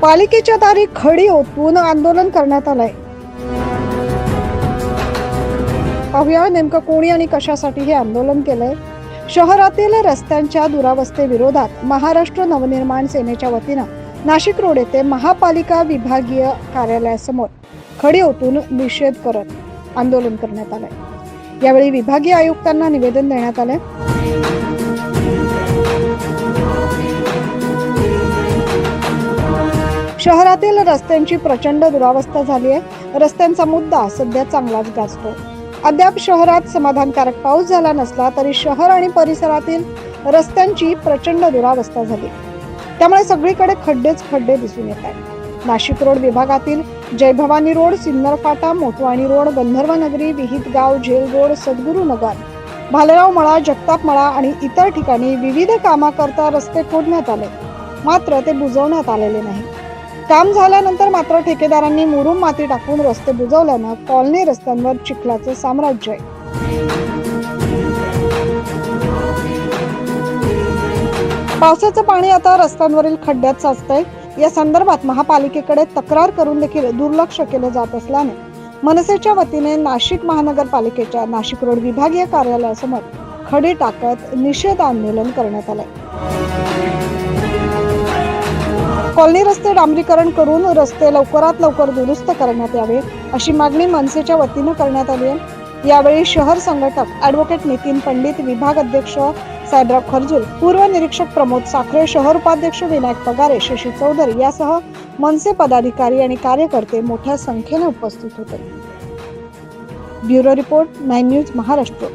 पालिकेच्या दारी खडी हो, ओतून आंदोलन करण्यात आलंय. पाहूया नेमकं कोणी आणि कशासाठी हे आंदोलन केलंय. शहरातील रस्त्यांच्या दुरावस्थेविरोधात महाराष्ट्र नवनिर्माण सेनेच्या वतीनं नाशिक रोड येथे महापालिका विभागीय कार्यालयासमोर खडी ओतून निषेध करत आंदोलन करण्यात आलंय. यावेळी विभागीय आयुक्तांना निवेदन देण्यात आलंय. शहरातील रस्त्यांची प्रचंड दुरावस्था झाली आहे. रस्त्यांचा मुद्दा सध्या चांगलाच गाजतो. अद्याप शहरात समाधानकारक पाऊस झाला नसला तरी शहर आणि परिसरातील रस्त्यांची प्रचंड दुरावस्था झाली. त्यामुळे सगळीकडे खड्डेच खड्डे दिसून येत आहेत. नाशिक रोड विभागातील जय भवानी रोड सिन्नर फाटा मोतवाणी रोड गंधर्व नगरी विहित गाव झेल रोड सद्गुरू नगर भालेराव मळा जगताप मळा आणि इतर ठिकाणी विविध कामाकरता रस्ते फोडण्यात आले. मात्र ते बुजवण्यात आलेले नाही. काम झाल्यानंतर मात्र ठेकेदारांनी मुरुम माती टाकून रस्ते बुजवल्यानं कॉलनी रस्त्यांवर चिखलाचं साम्राज्य आहे. पावसाचं पाणी आता रस्त्यांवरील खड्ड्यात साचतंय. या संदर्भात महापालिकेकडे तक्रार करून देखील दुर्लक्ष केलं जात असल्याने मनसेच्या वतीने नाशिक महानगरपालिकेच्या नाशिक रोड विभागीय कार्यालयासमोर खडी टाकत निषेध आंदोलन करण्यात आलंय. कॉलनी रस्ते डांबरीकरण करून रस्ते लवकरात लवकर दुरुस्त करण्यात यावे अशी मागणी मनसेच्या वतीनं करण्यात आली आहे. यावेळी शहर संघटक ऍडव्होकेट नितीन पंडित विभाग अध्यक्ष साहेबराव खरजूल पूर्व निरीक्षक प्रमोद साखरे शहर उपाध्यक्ष विनायक पगारे शशी चौधरी यासह मनसे पदाधिकारी आणि कार्यकर्ते मोठ्या संख्येने उपस्थित होते. Bureau report nine news Maharashtra.